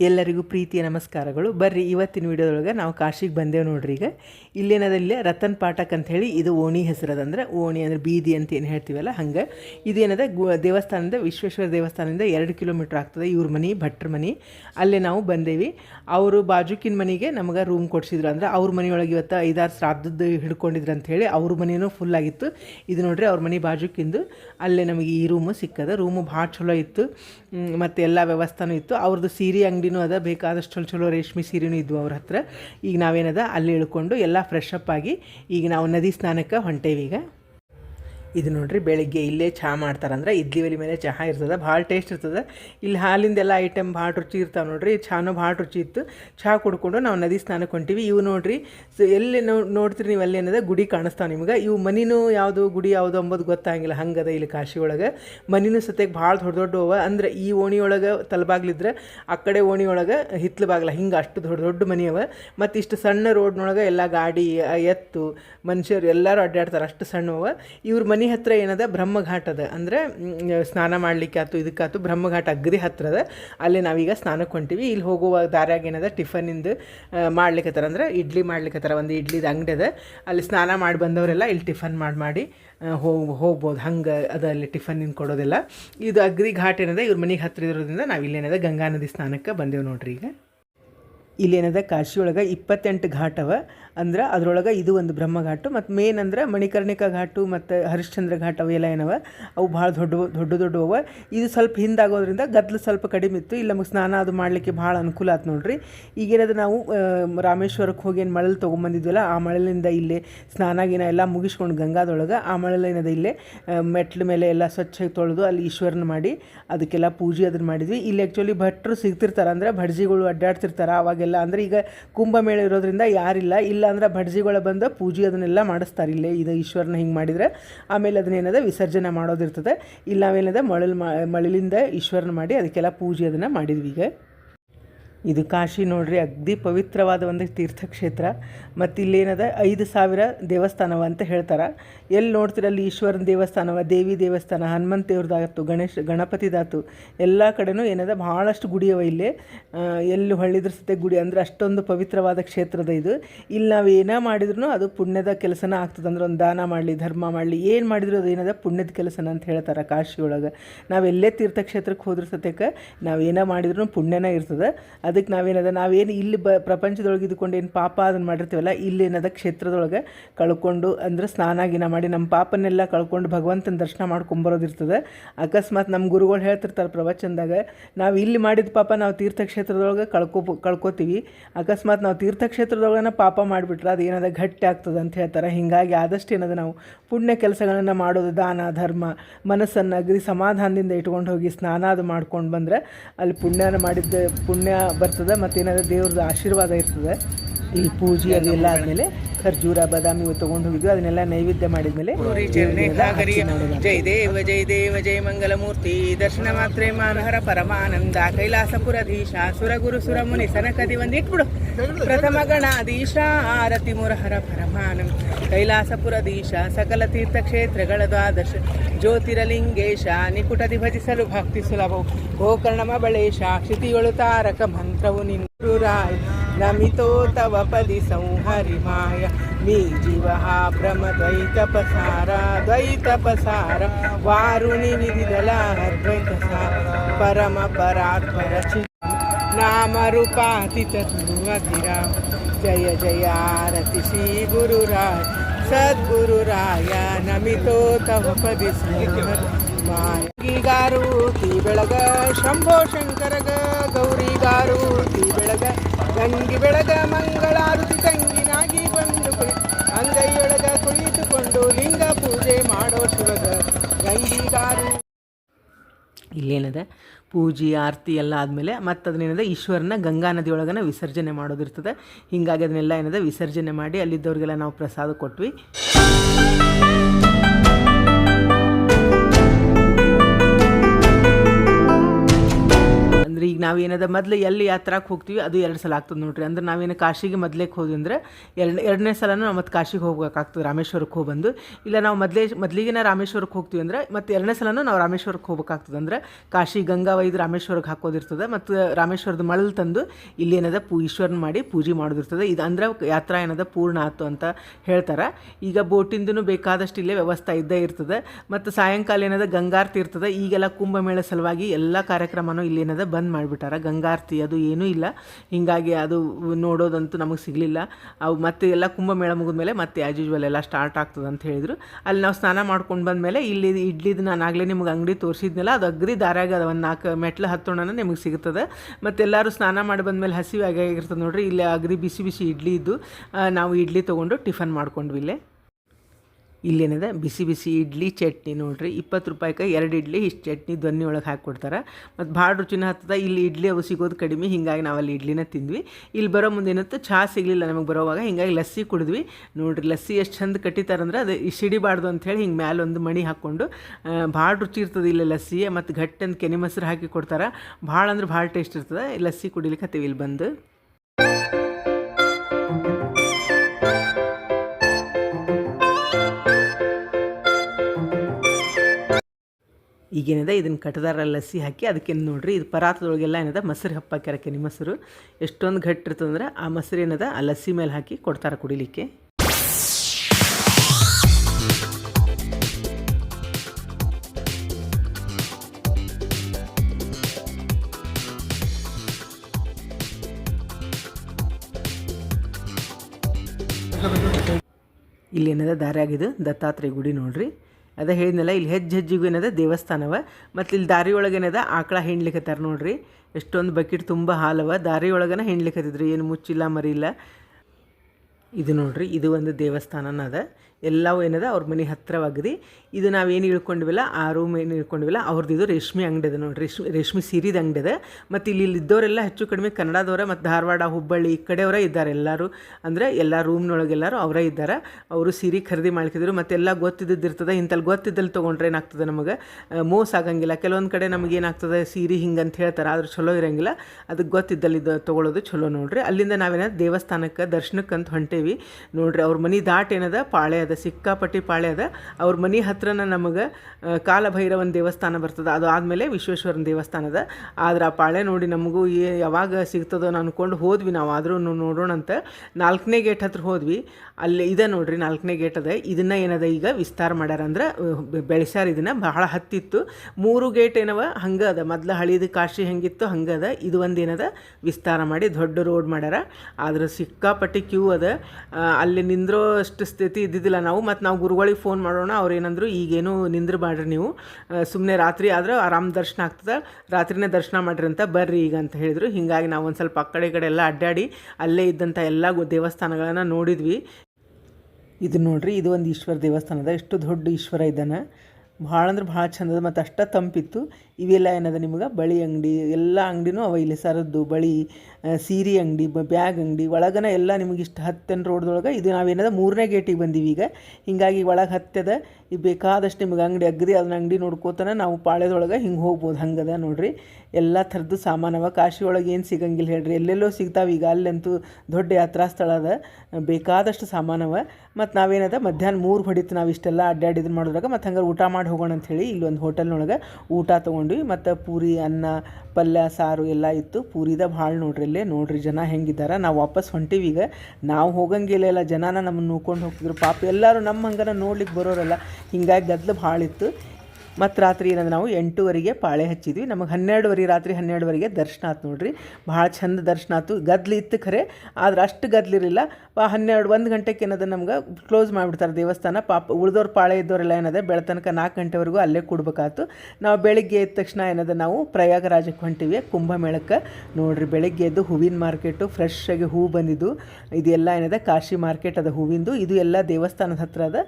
ಎಲ್ಲರಿಗೂ ಪ್ರೀತಿಯ ನಮಸ್ಕಾರಗಳು. ಬರ್ರಿ ಇವತ್ತಿನ ವಿಡಿಯೋದೊಳಗೆ ನಾವು ಕಾಶಿಗೆ ಬಂದೇವು ನೋಡ್ರಿ ಈಗ. ಇಲ್ಲೇನದಲ್ಲಿ ರತನ್ ಪಾಠಕ್ ಅಂತ ಹೇಳಿ ಇದು ಓಣಿ ಹೆಸರದಂದ್ರೆ ಓಣಿ ಅಂದರೆ ಬೀದಿ ಅಂತ ಏನು ಹೇಳ್ತೀವಲ್ಲ ಹಂಗೆ. ಇದೇನದ ಗು ದೇವಸ್ಥಾನದ ವಿಶ್ವೇಶ್ವರ ದೇವಸ್ಥಾನದಿಂದ ಎರಡು ಕಿಲೋಮೀಟ್ರ್ ಆಗ್ತದೆ ಇವ್ರ ಮನೆ, ಭಟ್ರ ಮನೆ. ಅಲ್ಲೇ ನಾವು ಬಂದೇವಿ. ಅವರು ಬಾಜುಕಿನ ಮನೆಗೆ ನಮಗೆ ರೂಮ್ ಕೊಡಿಸಿದ್ರು ಅಂದ್ರೆ ಅವ್ರ ಮನೆಯೊಳಗೆ ಇವತ್ತು ಐದಾರು ಶ್ರಾದ್ದದ್ದು ಹಿಡ್ಕೊಂಡಿದ್ರು ಅಂತ ಹೇಳಿ ಅವ್ರ ಮನೆಯೂ ಫುಲ್ ಆಗಿತ್ತು. ಇದು ನೋಡ್ರಿ ಅವ್ರ ಮನೆ ಬಾಜುಕಿಂದು. ಅಲ್ಲೇ ನಮಗೆ ಈ ರೂಮು ಸಿಕ್ಕದ. ರೂಮು ಭಾಳ ಚಲೋ ಇತ್ತು. ಮತ್ತು ಎಲ್ಲ ವ್ಯವಸ್ಥೆನೂ ಇತ್ತು. ಅವ್ರದ್ದು ಸೀರೆ ಅಂಗಡಿನೂ ಅದ. ಬೇಕಾದಷ್ಟು ಚಲೋ ಚಲೋ ರೇಷ್ಮೆ ಸೀರೆನೂ ಇದ್ವು ಅವ್ರ ಹತ್ರ. ಈಗ ನಾವೇನದ ಅಲ್ಲಿ ಇಳ್ಕೊಂಡು ಎಲ್ಲ ಫ್ರೆಶ್ ಅಪ್ ಆಗಿ ಈಗ ನಾವು ನದಿ ಸ್ನಾನಕ್ಕೆ ಹೊಂಟೇವಿ ಈಗ ಇದು ನೋಡ್ರಿ ಬೆಳಿಗ್ಗೆ ಇಲ್ಲೇ ಚಹಾ ಮಾಡ್ತಾರಂದ್ರೆ ಇಡ್ಲಿ ಒಲಿ ಮೇಲೆ ಚಹಾ ಇರ್ತದೆ, ಭಾಳ ಟೇಸ್ಟ್ ಇರ್ತದೆ. ಇಲ್ಲಿ ಹಾಲಿಂದೆಲ್ಲ ಐಟಮ್ ಭಾಳ ರುಚಿ ಇರ್ತಾವೆ ನೋಡ್ರಿ ಚಹಾನು ಭಾಳ ರುಚಿ ಇತ್ತು. ಚಹಾ ಕುಡ್ಕೊಂಡು ನಾವು ನದಿ ಸ್ನಾನಕ್ಕೆ ಹೊಂಟೀವಿ. ಇವು ನೋಡ್ರಿ, ಸೊ ಎಲ್ಲಿ ನೋಡ್ತೀರಿ ನೀವು ಅಲ್ಲಿ ಏನದ ಗುಡಿ ಕಾಣಿಸ್ತಾವೆ ನಿಮ್ಗೆ. ಇವು ಮನಿನೂ ಯಾವುದು ಗುಡಿ, ಯಾವುದು ಅಂಬೋದು ಗೊತ್ತಾಗಿಲ್ಲ ಹಂಗದ ಇಲ್ಲಿ ಕಾಶಿ ಒಳಗೆ ಮನಿನೂ ಸತ್ಯಕ್ಕೆ ಭಾಳ ದೊಡ್ಡ ದೊಡ್ಡ ಅವ ಅಂದ್ರೆ ಈ ಓಣಿ ಒಳಗೆ ತಲಬಾಗ್ಲಿದ್ರೆ ಆ ಕಡೆ ಓಣಿ ಒಳಗೆ ಹಿತ್ಲು ಬಾಗ್ಲ ಹಿಂಗೆ ಅಷ್ಟು ದೊಡ್ಡ ದೊಡ್ಡ ಮನೆ ಅವ. ಮತ್ತು ಇಷ್ಟು ಸಣ್ಣ ರೋಡ್ನೊಳಗೆ ಎಲ್ಲ ಗಾಡಿ, ಎತ್ತು, ಮನುಷ್ಯರು ಎಲ್ಲರೂ ಅಡ್ಡಾಡ್ತಾರೆ ಅಷ್ಟು ಸಣ್ಣವ ಇವ್ರ ಮನೆ ಹತ್ರ ಏನದ? ಬ್ರಹ್ಮಘಾಟ್ ಅದ. ಅಂದರೆ ಸ್ನಾನ ಮಾಡಲಿಕ್ಕೆ ಆಯ್ತು ಇದಕ್ಕಾಯ್ತು ಬ್ರಹ್ಮಘಾಟ್ ಅಗ್ರಿ ಹತ್ರದ ಅಲ್ಲಿ ನಾವೀಗ ಸ್ನಾನಕ್ಕೆ ಹೊಂಟೀವಿ. ಇಲ್ಲಿ ಹೋಗುವ ದಾರ್ಯಾಗ ಏನದ? ಟಿಫನಿಂದ ಮಾಡ್ಲಿಕ್ಕತ್ತಾರ ಅಂದ್ರೆ, ಇಡ್ಲಿ ಮಾಡ್ಲಿಕ್ಕತ್ತಾರ ಒಂದು ಇಡ್ಲಿದ ಅಂಗಡಿ ಅದ. ಅಲ್ಲಿ ಸ್ನಾನ ಮಾಡಿ ಬಂದವರೆಲ್ಲ ಇಲ್ಲಿ ಟಿಫನ್ ಮಾಡಿ ಮಾಡಿ ಹೋಗಿ ಹೋಗ್ಬೋದು. ಹಂಗೆ ಅದ ಅಲ್ಲಿ ಟಿಫನಿನ ಕೊಡೋದಿಲ್ಲ. ಇದು ಅಗ್ರಿ ಘಾಟ್ ಏನದ? ಇವ್ರ ಮನೆಗೆ ಹತ್ತಿರ ಇರೋದ್ರಿಂದ ನಾವು ಇಲ್ಲೇನದ ಗಂಗಾ ನದಿ ಸ್ನಾನಕ್ಕೆ ಬಂದೇವು ನೋಡ್ರಿ ಈಗ. ಇಲ್ಲೇನದ ಕಾಶಿ ಒಳಗೆ ಇಪ್ಪತ್ತೆಂಟು ಘಾಟವ ಅಂದ್ರೆ ಅದರೊಳಗೆ ಇದು ಒಂದು ಬ್ರಹ್ಮಘಾಟು, ಮತ್ತು ಮೇನ್ ಅಂದ್ರೆ ಮಣಿಕರ್ಣಿಕಾ ಘಾಟು ಮತ್ತು ಹರಿಶ್ಚಂದ್ರ ಘಾಟ್ ಅವೆಲ್ಲ ಏನವ, ಅವು ಭಾಳ ದೊಡ್ಡ ದೊಡ್ಡ ಅವ. ಇದು ಸ್ವಲ್ಪ ಹಿಂದಾಗೋದ್ರಿಂದ ಗದ್ಲು ಸ್ವಲ್ಪ ಕಡಿಮೆ ಇತ್ತು. ಇಲ್ಲಿ ನಮಗೆ ಸ್ನಾನ ಅದು ಮಾಡಲಿಕ್ಕೆ ಭಾಳ ಅನುಕೂಲ ಆಯ್ತು ನೋಡ್ರಿ. ಈಗೇನದು ನಾವು ರಾಮೇಶ್ವರಕ್ಕೆ ಹೋಗಿ ಏನು ಮಳಲು ತೊಗೊಂಬಂದಿದ್ವಲ್ಲ, ಆ ಮಳಲಿಂದ ಇಲ್ಲಿ ಸ್ನಾನ ಗೀನ ಎಲ್ಲ ಮುಗಿಸ್ಕೊಂಡು ಗಂಗಾದೊಳಗೆ ಆ ಮಳಲು ಏನದ ಇಲ್ಲೇ ಮೆಟ್ಲ ಮೇಲೆ ಎಲ್ಲ ಸ್ವಚ್ಛ ತೊಳೆದು ಅಲ್ಲಿ ಈಶ್ವರನ ಮಾಡಿ ಅದಕ್ಕೆಲ್ಲ ಪೂಜೆ ಅದನ್ನು ಮಾಡಿದ್ವಿ. ಇಲ್ಲಿ ಆ್ಯಕ್ಚುಲಿ ಭಟ್ರು ಸಿಗ್ತಿರ್ತಾರೆ ಅಂದರೆ, ಭಟ್ಜಿಗಳು ಅಡ್ಡಾಡ್ತಿರ್ತಾರೆ ಆವಾಗೆಲ್ಲ ಅಂದರೆ ಈಗ ಕುಂಭಮೇಳ ಇರೋದ್ರಿಂದ ಯಾರಿಲ್ಲ. ಇಲ್ಲ ಅಂದ್ರೆ ಭಟ್ಜಿಗಳು ಬಂದು ಪೂಜೆ ಅದನ್ನೆಲ್ಲ ಮಾಡಿಸ್ತಾರೆ. ಇಲ್ಲೇ ಇದು ಈಶ್ವರನ ಹಿಂಗೆ ಮಾಡಿದರೆ. ಆಮೇಲೆ ಅದನ್ನೇನದ ವಿಸರ್ಜನೆ ಮಾಡೋದಿರ್ತದೆ. ಇಲ್ಲ ನಾವೇನದ ಮಳಲ್ ಮಳಲಿಂದ ಈಶ್ವರನ ಮಾಡಿ ಅದಕ್ಕೆಲ್ಲ ಪೂಜೆ ಅದನ್ನು ಮಾಡಿದ್ವಿ ಈಗ. ಇದು ಕಾಶಿ ನೋಡ್ರಿ, ಅಗ್ದಿ ಪವಿತ್ರವಾದ ಒಂದು ತೀರ್ಥಕ್ಷೇತ್ರ. ಮತ್ತು ಇಲ್ಲೇನದ ಐದು ಸಾವಿರ ದೇವಸ್ಥಾನವ ಅಂತ ಹೇಳ್ತಾರೆ. ಎಲ್ಲಿ ನೋಡ್ತೀರಲ್ಲಿ ಈಶ್ವರನ ದೇವಸ್ಥಾನವ, ದೇವಿ ದೇವಸ್ಥಾನ ಹನುಮಂತ ದೇವ್ರದಾಗತ್ತು ಗಣೇಶ, ಗಣಪತಿದಾತು, ಎಲ್ಲ ಕಡೆನೂ ಏನದ ಭಾಳಷ್ಟು ಗುಡಿಯವ ಇಲ್ಲಿ. ಎಲ್ಲಿ ಹೊಳ್ಳಿದ್ರ ಸತೆ ಗುಡಿ ಅಂದ್ರೆ ಅಷ್ಟೊಂದು ಪವಿತ್ರವಾದ ಕ್ಷೇತ್ರದ ಇದು. ಇಲ್ಲಿ ನಾವು ಏನೇ ಮಾಡಿದ್ರು ಅದು ಪುಣ್ಯದ ಕೆಲಸನ ಆಗ್ತದೆ ಅಂದ್ರೆ ಒಂದು ದಾನ ಮಾಡಲಿ, ಧರ್ಮ ಮಾಡಲಿ. ಏನು ಮಾಡಿದ್ರು ಅದು ಏನದ, ಪುಣ್ಯದ ಕೆಲಸನ ಅಂತ ಹೇಳ್ತಾರೆ ಕಾಶಿ ಒಳಗೆ. ನಾವೆಲ್ಲೇ ತೀರ್ಥಕ್ಷೇತ್ರಕ್ಕೆ ಹೋದ್ರ ಸತ್ಯಕ್ಕೆ ನಾವು ಏನೇ ಮಾಡಿದ್ರು ಪುಣ್ಯನೇ ಇರ್ತದೆ. ಅದಕ್ಕೆ ನಾವೇನದ, ನಾವೇನು ಇಲ್ಲಿ ಬ, ಪ್ರಪಂಚದೊಳಗೆ ಇದ್ಕೊಂಡು ಏನು ಪಾಪ ಅದನ್ನು ಮಾಡಿರ್ತೀವಲ್ಲ, ಇಲ್ಲಿ ಏನದ ಕ್ಷೇತ್ರದೊಳಗೆ ಕಳ್ಕೊಂಡು ಅಂದ್ರೆ ಸ್ನಾನ ಗಿನ ಮಾಡಿ ನಮ್ಮ ಪಾಪನ್ನೆಲ್ಲ ಕಳ್ಕೊಂಡು ಭಗವಂತನ ದರ್ಶನ ಮಾಡ್ಕೊಂಬರೋದಿರ್ತದೆ. ಅಕಸ್ಮಾತ್ ನಮ್ಮ ಗುರುಗಳು ಹೇಳ್ತಿರ್ತಾರೆ ಪ್ರವಚನದಾಗ, ನಾವು ಇಲ್ಲಿ ಮಾಡಿದ ಪಾಪ ನಾವು ತೀರ್ಥಕ್ಷೇತ್ರದೊಳಗೆ ಕಳ್ಕೊ, ಕಳ್ಕೊತೀವಿ. ಅಕಸ್ಮಾತ್ ನಾವು ತೀರ್ಥಕ್ಷೇತ್ರದೊಳಗನ ಪಾಪ ಮಾಡಿಬಿಟ್ರೆ ಅದು ಏನದ ಗಟ್ಟಿ ಆಗ್ತದೆ ಅಂತ ಹೇಳ್ತಾರೆ. ಹೀಗಾಗಿ ಆದಷ್ಟು ಏನದ ನಾವು ಪುಣ್ಯ ಕೆಲಸಗಳನ್ನು ಮಾಡೋದು ದಾನ, ಧರ್ಮ, ಮನಸ್ಸನ್ನು ಅಗದಿ ಸಮಾಧಾನದಿಂದ ಇಟ್ಕೊಂಡು ಹೋಗಿ ಸ್ನಾನ ಅದು ಮಾಡ್ಕೊಂಡು ಬಂದರೆ ಅಲ್ಲಿ ಪುಣ್ಯನ ಮಾಡಿದ್ದ ಪುಣ್ಯ ಬರ್ತದೆ ಮತ್ತು ದೇವ್ರದ್ದು ಆಶೀರ್ವಾದ ಇರ್ತದೆ. ಈ ಪೂಜೆ ಅದೆಲ್ಲ ಆದಮೇಲೆ ಖರ್ಜೂರ ಬಾದಾಮಿ ತಗೊಂಡು ಹೋಗಿದ್ವಿ. ಅದನ್ನೆಲ್ಲ ನೈವೇದ್ಯ ಮಾಡಿದ. ಮೇಲೆ ಜಯ ದೇವ ಜೈ ದೇವ ಜೈ ಮಂಗಲ ಮೂರ್ತಿ ದರ್ಶನ ಮಾತ್ರೆ ಮಾನಹರ ಪರಮಾನಂದ. ಕೈಲಾಸಪುರಧೀಶ ಸುರ ಸುರಮುನಿ ಸನಕದಿ ಒಂದಿಟ್ಬಿಡು ಪ್ರಥಮ ಗಣಾಧೀಶ ಆರತಿ ಮುರಹರ ಪರಮಾನಂದ. ಕೈಲಾಸಪುರಧೀಶ ಸಕಲ ತೀರ್ಥ ತೀರ್ಥಕ್ಷೇತ್ರಗಳ ದ್ವಾದಶ. ಜ್ಯೋತಿರಲಿಂಗೇಶ ನಿಕುಟದಿ ಭಜಿಸಲು ಭಕ್ತಿ ಸುಲಭವು. ಗೋಕರ್ಣಮ ಬಳೇಶ ಕ್ಷಿತಿಯೊಳು ತಾರಕ ಮಂತ್ರವು ನಿನ್ನುರಾಯ ನಮಿತೋ ತವ ಪದಿ ಸಂಹರಿ ಮಾಯ ಮೀ ಜೀವ ಭ್ರಮ ದ್ವೈತ ಪಸಾರ ದ್ವೈತ ಪಸಾರ ವಾರುಣಿ ನಿಧಿದಲ ಅದ್ವೈತ ಸಾರ ಪರಮ ಪರಾತ್ಪರ ಚಿ ನಾಮ ರೂಪಾತೀತ ಧ್ರುವಗಿರ ಜಯ ಜಯ ಆರತಿ ಶ್ರೀ ಗುರುರಾಯ ಸದ್ಗುರುರಾಯ ನಮಿತೋ ತವ ಪದಿ ಸಂಹರಿ ಮಾಯಗಿಗಾರು ತೀ ಬೆಳಗ ಶಂಭೋ ಶಂಕರಗ ಗೌರಿಗಾರು ತೀ ಬೆಳಗ ಬೆಳಗ ಮಂಗಳಾರತಿ ತಂಗಿನಾಗಿ ಬಂದು ಕುಳಿ. ಅಂಗೈಯೊಳಗ ಕುಳಿತುಕೊಂಡು ಲಿಂಗ ಪೂಜೆ ಮಾಡೋ ಶಿವದ ಗಂಗಿಗಾರು. ಇಲ್ಲೇನದ? ಪೂಜೆ, ಆರತಿ ಎಲ್ಲ ಆದಮೇಲೆ ಮತ್ತು ಅದನ್ನೇನದ ಈಶ್ವರನ ಗಂಗಾ ನದಿ ಒಳಗನ ವಿಸರ್ಜನೆ ಮಾಡೋದಿರ್ತದೆ. ಹೀಗಾಗಿ ಅದನ್ನೆಲ್ಲ ಏನಿದೆ? ವಿಸರ್ಜನೆ ಮಾಡಿ ಅಲ್ಲಿದ್ದವ್ರಿಗೆಲ್ಲ ನಾವು ಪ್ರಸಾದ ಕೊಟ್ವಿ. ಈಗ ನಾವು ಏನದ ಮೊದಲು ಎಲ್ಲಿ ಯಾತ್ರಾಕ್ಕೆ ಹೋಗ್ತೀವಿ, ಅದು ಎರಡು ಸಲ ಆಗ್ತದೆ ನೋಡ್ರಿ. ಅಂದ್ರೆ ನಾವೇನು ಕಾಶಿಗೆ ಮೊದಲೇಕ್ಕೆ ಹೋದ್ವಿ ಅಂದ್ರೆ ಎರಡು ಎರಡನೇ ಸಲನೂ ನಾವು ಮತ್ತೆ ಕಾಶಿಗೆ ಹೋಗ್ಬೇಕಾಗ್ತದೆ ರಾಮೇಶ್ವರಕ್ಕೆ ಹೋಗ್ಬಂದು ಇಲ್ಲ ನಾವು ಮೊದಲೇ ಮೊದಲಿಗೆ ರಾಮೇಶ್ವರಕ್ಕೆ ಹೋಗ್ತೀವಿ ಅಂದ್ರೆ ಮತ್ತು ಎರಡನೇ ಸಲನೂ ನಾವು ರಾಮೇಶ್ವರಕ್ಕೆ ಹೋಗ್ಬೇಕಾಗ್ತದೆ. ಅಂದ್ರೆ ಕಾಶಿ ಗಂಗಾ ಒಯ್ದು ರಾಮೇಶ್ವರಕ್ಕೆ ಹಾಕೋದಿರ್ತದೆ, ಮತ್ತು ರಾಮೇಶ್ವರದ ಮಳಲ್ ತಂದು ಇಲ್ಲಿ ಏನದ ಪೂ ಈಶ್ವರನ ಮಾಡಿ ಪೂಜೆ ಮಾಡೋದಿರ್ತದೆ. ಇದು ಅಂದ್ರೆ ಯಾತ್ರಾ ಏನದ ಪೂರ್ಣ ಆಯ್ತು ಅಂತ ಹೇಳ್ತಾರೆ. ಈಗ ಬೋಟಿಂದೂ ಬೇಕಾದಷ್ಟು ಇಲ್ಲೇ ವ್ಯವಸ್ಥೆ ಇದ್ದೇ ಇರ್ತದೆ. ಮತ್ತು ಸಾಯಂಕಾಲ ಏನದ ಗಂಗಾರ್ತಿ ಇರ್ತದೆ. ಈಗೆಲ್ಲ ಕುಂಭಮೇಳ ಸಲುವಾಗಿ ಎಲ್ಲ ಕಾರ್ಯಕ್ರಮನೂ ಇಲ್ಲಿ ಏನದ ಬಂದ್ ಮಾಡಿಬಿಟ್ಟಾರ ಗಂಗಾರತಿ ಅದು ಏನೂ ಇಲ್ಲ. ಹಿಂಗಾಗಿ ಅದು ನೋಡೋದಂತೂ ನಮಗೆ ಸಿಗಲಿಲ್ಲ. ಅವು ಮತ್ತೆ ಎಲ್ಲ ಕುಂಭಮೇಳ ಮುಗಿದ್ಮೇಲೆ ಮತ್ತೆ ಆ್ಯಸ್ ಯೂಶ್ವಲ್ ಎಲ್ಲ ಸ್ಟಾರ್ಟ್ ಆಗ್ತದೆ ಅಂತ ಹೇಳಿದರು. ಅಲ್ಲಿ ನಾವು ಸ್ನಾನ ಮಾಡ್ಕೊಂಡು ಬಂದಮೇಲೆ ಇಲ್ಲಿ ಇಡ್ಲಿದು ನಾನು ಆಗಲೇ ನಿಮ್ಗೆ ಅಂಗಡಿ ತೋರಿಸಿದ್ನಲ್ಲ, ಅದು ಅಗ್ರಿ ದಾರಾಗ ಅದು, ಒಂದು ನಾಲ್ಕು ಮೆಟ್ಲು ಹತ್ತೋಣ ನಿಮಗೆ ಸಿಗ್ತದೆ. ಮತ್ತೆ ಎಲ್ಲರೂ ಸ್ನಾನ ಮಾಡಿ ಬಂದಮೇಲೆ ಹಸಿವಾಗಿ ಆಗಿರ್ತದೆ ನೋಡ್ರಿ, ಇಲ್ಲಿ ಅಗ್ರಿ ಬಿಸಿ ಬಿಸಿ ಇಡ್ಲಿ ಇದ್ದು ನಾವು ಇಡ್ಲಿ ತೊಗೊಂಡು ಟಿಫನ್ ಮಾಡ್ಕೊಂಡ್ವಿ ಇಲ್ಲೇ. ಇಲ್ಲೇನದ? ಬಿಸಿ ಬಿಸಿ ಇಡ್ಲಿ, ಚಟ್ನಿ ನೋಡಿರಿ. ಇಪ್ಪತ್ತು ರೂಪಾಯಿಗೆ ಎರಡು ಇಡ್ಲಿ, ಇಷ್ಟು ಚಟ್ನಿ ದೊನ್ನಿ ಒಳಗೆ ಹಾಕ್ಕೊಡ್ತಾರೆ. ಮತ್ತು ಭಾಳ ರುಚಿನ ಹತ್ತದ. ಇಲ್ಲಿ ಇಡ್ಲಿ ಅವು ಸಿಗೋದು ಕಡಿಮೆ, ಹಿಂಗಾಗಿ ಅಲ್ಲಿ ಇಡ್ಲಿನ ತಿಂದ್ವಿ. ಇಲ್ಲಿ ಬರೋ ಮುಂದೆ ಏನಂತ, ಚಹಾ ಸಿಗಲಿಲ್ಲ ನಮಗೆ ಬರೋವಾಗ, ಹಿಂಗಾಗಿ ಲಸ್ಸಿ ಕುಡಿದ್ವಿ. ನೋಡಿರಿ, ಲಸ್ಸಿ ಎಷ್ಟು ಚಂದ ಕಟ್ಟಿತಾರಂದ್ರೆ ಅದು ಸಿಡಿಬಾರ್ದು ಅಂಥೇಳಿ ಹಿಂಗೆ ಮ್ಯಾಲೆ ಒಂದು ಮಣಿ ಹಾಕ್ಕೊಂಡು ಭಾಳ ರುಚಿ ಇರ್ತದೆ ಇಲ್ಲಿ ಲಸ್ಸಿ ಮತ್ತು ಘಟ್ಟಂದು ಕೆನೆ ಮೊಸರು ಹಾಕಿ ಕೊಡ್ತಾರೆ. ಭಾಳ ಅಂದ್ರೆ ಭಾಳ ಟೇಸ್ಟ್ ಇರ್ತದೆ. ಲಸ್ಸಿ ಕುಡಿಲಿಕ್ಕೆ ಹತ್ತೀವಿ ಇಲ್ಲಿ ಬಂದು. ಈಗೇನಿದೆ, ಇದನ್ನು ಕಟ್ಟದಾರ ಲಸ್ಸಿ ಹಾಕಿ ಅದಕ್ಕೆ ನೋಡಿರಿ, ಇದು ಪರಾತದೊಳಗೆಲ್ಲ ಏನದ, ಮೊಸರು ಹಪ್ಪಾಕ್ಯಾರ ಕೆನೆ ಮೊಸರು. ಎಷ್ಟೊಂದು ಗಟ್ಟಿ ಇರ್ತದಂದ್ರೆ ಆ ಮೊಸರು ಏನದ, ಆ ಲಸ್ಸಿ ಮೇಲೆ ಹಾಕಿ ಕೊಡ್ತಾರೆ ಕುಡಿಲಿಕ್ಕೆ. ಇಲ್ಲಿ ಏನದ ದಾರ್ಯಾಗಿದು ದತ್ತಾತ್ರೇಯ ಗುಡಿ ನೋಡ್ರಿ. ಅದ ಹೇಳಿದ್ನಲ್ಲ, ಇಲ್ಲಿ ಹೆಜ್ಜೆ ಹೆಜ್ಜೆಗೂ ಏನದ ದೇವಸ್ಥಾನವ, ಮತ್ತು ಇಲ್ಲಿ ದಾರಿ ಒಳಗೇನದ ಆಕಳ ಹಿಂಡ್ಲಿಕತ್ತಾರ ನೋಡ್ರಿ. ಎಷ್ಟೊಂದು ಬಕೆಟ್ ತುಂಬ ಹಾಲವ ದಾರಿ ಒಳಗನ ಹಿಂಡ್ಲಿಕತ್ತಿದ್ರು ಏನು ಮುಚ್ಚಿಲ್ಲ ಮರಿಲ್ಲ ಇದು ನೋಡ್ರಿ, ಇದು ಒಂದು ದೇವಸ್ಥಾನನ ಅದ. ಎಲ್ಲವೂ ಏನದ ಅವ್ರ ಮನೆ ಹತ್ತಿರವಾಗಿದೆ ಇದು ನಾವೇನು ಇಳ್ಕೊಂಡಿವಲ್ಲ ಆ ರೂಮ್ ಏನು ಇಳ್ಕೊಂಡಿವಲ್ಲ ಅವ್ರದ್ದು ಇದು ರೇಷ್ಮೆ ಅಂಗಡಿ ಅದ ನೋಡಿ ರೇಷ್ಮೆ ರೇಷ್ಮೆ ಸೀರಿದ ಅಂಗಡಿ ಅದ. ಮತ್ತು ಇಲ್ಲಿ ಇದ್ದವರೆಲ್ಲ ಹೆಚ್ಚು ಕಡಿಮೆ ಕನ್ನಡದವರ ಮತ್ತು ಧಾರವಾಡ, ಹುಬ್ಬಳ್ಳಿ ಈ ಕಡೆಯವರ ಇದ್ದಾರೆ ಎಲ್ಲರೂ. ಅಂದರೆ ಎಲ್ಲ ರೂಮ್ನೊಳಗೆಲ್ಲರೂ ಅವರೇ ಇದ್ದಾರೆ. ಅವರು ಸೀರೆ ಖರೀದಿ ಮಾಡ್ಕಿದ್ರು ಮತ್ತೆಲ್ಲ ಗೊತ್ತಿದ್ದದ್ದು ಇರ್ತದೆ. ಇಂಥಲ್ಲಿ ಗೊತ್ತಿದ್ದಲ್ಲಿ ತೊಗೊಂಡ್ರೆ ಏನಾಗ್ತದೆ ನಮಗೆ? ಮೋಸ ಆಗಂಗಿಲ್ಲ. ಕೆಲವೊಂದು ಕಡೆ ನಮಗೆ ಏನಾಗ್ತದೆ, ಸೀರೆ ಹಿಂಗೆ ಅಂತ ಹೇಳ್ತಾರೆ, ಆದ್ರೆ ಚಲೋ ಇರಂಗಿಲ್ಲ. ಅದಕ್ಕೆ ಗೊತ್ತಿದ್ದಲ್ಲಿ ಇದು ತೊಗೊಳೋದು ಚಲೋ ನೋಡ್ರಿ. ಅಲ್ಲಿಂದ ನಾವೇನ ದೇವಸ್ಥಾನಕ್ಕೆ ದರ್ಶನಕ್ಕೆ ಅಂತ ಹೊಂಟೇವಿ. ನೋಡ್ರಿ ಅವ್ರ ಮನೆ ದಾಟ್ ಏನದ, ಪಾಳೆ ಅದ, ಸಿಕ್ಕಾಪಟ್ಟಿ ಪಾಳೆ ಅದ. ಅವ್ರ ಮನೆ ಹತ್ರನ ನಮಗೆ ಕಾಲಭೈರವನ ದೇವಸ್ಥಾನ ಬರ್ತದೆ. ಅದು ಆದಮೇಲೆ ವಿಶ್ವೇಶ್ವರನ ದೇವಸ್ಥಾನ ಅದ. ಆದ್ರೆ ಆ ಪಾಳೆ ನೋಡಿ ನಮಗೂ ಯಾವಾಗ ಸಿಗ್ತದೋ ಅನ್ಕೊಂಡು ಹೋದ್ವಿ ನಾವು. ಆದರೂ ನೋಡೋಣ ಅಂತ ನಾಲ್ಕನೇ ಗೇಟ್ ಹತ್ರ ಹೋದ್ವಿ. ಅಲ್ಲಿ ಇದೆ ನೋಡ್ರಿ, ನಾಲ್ಕನೇ ಗೇಟ್ ಅದ. ಇದನ್ನ ಏನದ ಈಗ ವಿಸ್ತಾರ ಮಾಡ್ಯಾರ ಅಂದ್ರೆ ಬೆಳೆಸ್ಯಾರ ಇದನ್ನ. ಬಹಳ ಹತ್ತಿತ್ತು. ಮೂರು ಗೇಟ್ ಏನವ? ಹಂಗೆ ಅದ. ಮೊದ್ಲು ಹಳಿದ ಕಾಶಿ ಹೆಂಗಿತ್ತು ಹಂಗೆ ಅದ. ಇದು ಒಂದು ಏನದ? ವಿಸ್ತಾರ ಮಾಡಿ ದೊಡ್ಡ ರೋಡ್ ಮಾಡ್ಯಾರ. ಆದ್ರೆ ಸಿಕ್ಕಾಪಟ್ಟಿ ಕ್ಯೂ ಅದ. ಅಲ್ಲಿ ನಿಂದ್ರೋ ಅಷ್ಟು ಸ್ಥಿತಿ ಇದ್ದಿದ್ದಿಲ್ಲ. ನಾವು ಮತ್ತು ನಾವು ಗುರುಗಳಿಗೆ ಫೋನ್ ಮಾಡೋಣ. ಅವ್ರು ಏನಂದ್ರು, ಈಗೇನು ನಿಂದ್ರಬಾಡ್ರಿ ನೀವು. ಸುಮ್ಮನೆ ರಾತ್ರಿ ಆದ್ರೆ ಆರಾಮ್ ದರ್ಶನ ಆಗ್ತದೆ. ರಾತ್ರಿನೇ ದರ್ಶನ ಮಾಡ್ರಿ ಅಂತ ಬರ್ರಿ ಈಗ ಅಂತ ಹೇಳಿದ್ರು. ಹಿಂಗಾಗಿ ನಾವು ಒಂದು ಸ್ವಲ್ಪ ಆ ಕಡೆ ಈ ಕಡೆ ಎಲ್ಲ ಅಡ್ಡಾಡಿ ಅಲ್ಲೇ ಇದ್ದಂಥ ಎಲ್ಲ ದೇವಸ್ಥಾನಗಳನ್ನ ನೋಡಿದ್ವಿ. ಇದು ನೋಡ್ರಿ, ಇದು ಒಂದು ಈಶ್ವರ ದೇವಸ್ಥಾನ ಅದ. ಎಷ್ಟು ದೊಡ್ಡ ಈಶ್ವರ ಇದ್ದಾನೆ ಭಾಳ ಅಂದ್ರೆ ಭಾಳ ಚಂದದ ಮತ್ತು ಅಷ್ಟ ತಂಪಿತ್ತು. ಇವೆಲ್ಲ ಏನದ ನಿಮ್ಗೆ? ಬಳಿ ಅಂಗಡಿ, ಎಲ್ಲ ಅಂಗಡಿನೂ ಅವ ಇಲ್ಲಿ ಸರದ್ದು, ಬಳಿ ಸೀರೆ ಅಂಗಡಿ ಬ್ಯಾಗ್ ಅಂಗಡಿ, ಒಳಗನ ಎಲ್ಲ ನಿಮಗೆ ಇಷ್ಟು ಹತ್ತನ ರೋಡ್ದೊಳಗೆ. ಇದು ನಾವೇನದ ಮೂರನೇ ಗೇಟಿಗೆ ಬಂದೀವಿ ಈಗ. ಹಿಂಗಾಗಿ ಒಳಗೆ ಹತ್ತದ. ಈ ಬೇಕಾದಷ್ಟು ನಿಮ್ಗೆ ಅಂಗಡಿ ಅಗ್ರಿ, ಅದನ್ನ ಅಂಗಡಿ ನೋಡ್ಕೋತಾನೆ ನಾವು ಪಾಳ್ಯದೊಳಗೆ ಹಿಂಗೆ ಹೋಗ್ಬೋದು. ಹಂಗದ ನೋಡ್ರಿ. ಎಲ್ಲ ಥರದ್ದು ಸಾಮಾನವ ಕಾಶಿ ಒಳಗೆ ಏನು ಸಿಗಂಗಿಲ್ಲ ಹೇಳ್ರಿ. ಎಲ್ಲೆಲ್ಲೋ ಸಿಗ್ತಾವೆ ಈಗ. ಅಲ್ಲಂತೂ ದೊಡ್ಡ ಯಾತ್ರಾ ಸ್ಥಳ ಅದ. ಬೇಕಾದಷ್ಟು ಸಾಮಾನವ ಮತ್ತು ನಾವೇನದ ಮಧ್ಯಾಹ್ನ ಮೂರು ಹೊಡಿತು ನಾವು ಇಷ್ಟೆಲ್ಲ ಅಡ್ಡಾಡಿದ್ರು ಮಾಡೋದ್ರಾಗ, ಮತ್ತು ಹಂಗಾರೆ ಊಟ ಮಾಡಿ ಹೋಗೋಣ ಅಂಥೇಳಿ ಇಲ್ಲೊಂದು ಹೋಟೆಲ್ನೊಳಗೆ ಊಟ ತೊಗೊಂಡ್ವಿ ಮತ್ತು ಪೂರಿ, ಅನ್ನ, ಪಲ್ಯ, ಸಾರು ಎಲ್ಲ ಇತ್ತು. ಪೂರಿದ ಭಾಳ ನೋಡ್ರಿ ಇಲ್ಲೇ. ನೋಡ್ರಿ ಜನ ಹೆಂಗಿದ್ದಾರೆ. ನಾವು ವಾಪಸ್ ಹೊಂಟೀವಿ ಈಗ. ನಾವು ಹೋಗಂಗಿಲ್ಲ ಜನನ ನಮ್ಮನ್ನು ನೋಡ್ಕೊಂಡು ಹೋಗ್ತಿದ್ರು. ಪಾಪ ಎಲ್ಲರೂ ನಮ್ಮ ಹಂಗನ ನೋಡ್ಲಿಕ್ಕೆ ಬರೋರಲ್ಲ. ಹಿಂಗಾಗಿ ಗದ್ದಲು ಭಾಳ ಇತ್ತು. ಮತ್ತು ರಾತ್ರಿ ಏನಂದ್ರೆ ನಾವು ಎಂಟೂವರೆಗೆ ಪಾಳೆ ಹಚ್ಚಿದ್ವಿ. ನಮಗೆ ಹನ್ನೆರಡುವರೆ, ರಾತ್ರಿ ಹನ್ನೆರಡುವರೆಗೆ ದರ್ಶನ ಆಯ್ತು ನೋಡ್ರಿ. ಭಾಳ ಚಂದ ದರ್ಶನ ಆಯ್ತು ಗದ್ಲಿ ಇತ್ತು ಖರೆ, ಆದ್ರೆ ಅಷ್ಟು ಗದ್ಲಿರಲಿಲ್ಲ ಹನ್ನೆರಡು, ಒಂದು ಗಂಟೆಗೆ ಏನದ ನಮ್ಗೆ ಕ್ಲೋಸ್ ಮಾಡಿಬಿಡ್ತಾರೆ ದೇವಸ್ಥಾನ. ಪಾಪ ಉಳಿದವ್ರು ಪಾಳೆ ಇದ್ದವರೆಲ್ಲ ಏನದ ಬೆಳತನಕ ನಾಲ್ಕು ಗಂಟೆವರೆಗೂ ಅಲ್ಲೇ ಕೊಡ್ಬೇಕಾಯ್ತು ನಾವು ಬೆಳಿಗ್ಗೆ ಎದ್ದ ತಕ್ಷಣ ಏನದ ನಾವು ಪ್ರಯಾಗರಾಜಕ್ಕೆ ಹೊಂಟಿವಿ, ಕುಂಭಮೇಳಕ್ಕೆ. ನೋಡ್ರಿ ಬೆಳಗ್ಗೆ ಎದ್ದು ಹೂವಿನ ಮಾರ್ಕೆಟು ಫ್ರೆಶ್ ಆಗಿ ಹೂ ಬಂದಿದ್ದು. ಇದೆಲ್ಲ ಏನದ, ಕಾಶಿ ಮಾರ್ಕೆಟ್ ಅದ ಹೂವಿಂದು. ಇದು ಎಲ್ಲ ದೇವಸ್ಥಾನದ ಹತ್ರ ಅದ.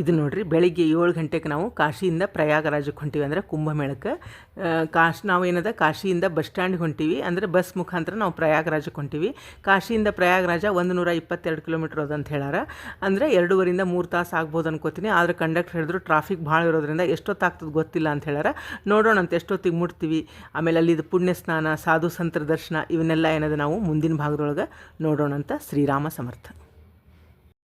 ಇದು ನೋಡ್ರಿ, ಬೆಳಿಗ್ಗೆ ಏಳು ಗಂಟೆಗೆ ನಾವು ಕಾಶಿಯಿಂದ ಪ್ರಯಾಗರಾಜಕ್ಕೆ ಹೊಂಟೀವಿ ಅಂದರೆ ಕುಂಭಮೇಳಕ್ಕೆ. ಕಾಶ್ ನಾವು ಏನದ ಕಾಶಿಯಿಂದ ಬಸ್ ಸ್ಟ್ಯಾಂಡ್ಗೆ ಹೊಂಟೀವಿ ಅಂದರೆ ಬಸ್ ಮುಖಾಂತರ ನಾವು ಪ್ರಯಾಗರಾಜಕ್ಕೆ ಹೊಂಟೀವಿ. ಕಾಶಿಯಿಂದ ಪ್ರಯಾಗರಾಜ ಒಂದು ನೂರ ಇಪ್ಪತ್ತೆರಡು ಕಿಲೋಮೀಟ್ರ್ ಅದಂತ ಹೇಳಾರ ಅಂದರೆ ಎರಡೂವರಿಂದ ಮೂರು ತಾಸು ಆಗ್ಬೋದು ಅನ್ಕೋತೀನಿ. ಆದರೆ ಕಂಡಕ್ಟರ್ ಹೇಳಿದ್ರು ಟ್ರಾಫಿಕ್ ಭಾಳ ಇರೋದ್ರಿಂದ ಎಷ್ಟೊತ್ತಾಗ್ತದೆ ಗೊತ್ತಿಲ್ಲ ಅಂತ ಹೇಳಾರ ನೋಡೋಣ ಅಂತ ಎಷ್ಟೊತ್ತಿಗೆ ಮುಟ್ತೀವಿ. ಆಮೇಲೆ ಅಲ್ಲಿದು ಪುಣ್ಯ ಸ್ನಾನ, ಸಾಧು ಸಂತರ ದರ್ಶನ, ಇವನ್ನೆಲ್ಲ ಏನದ ನಾವು ಮುಂದಿನ ಭಾಗದೊಳಗೆ ನೋಡೋಣ ಅಂತ ಶ್ರೀರಾಮ ಸಮರ್ಥ.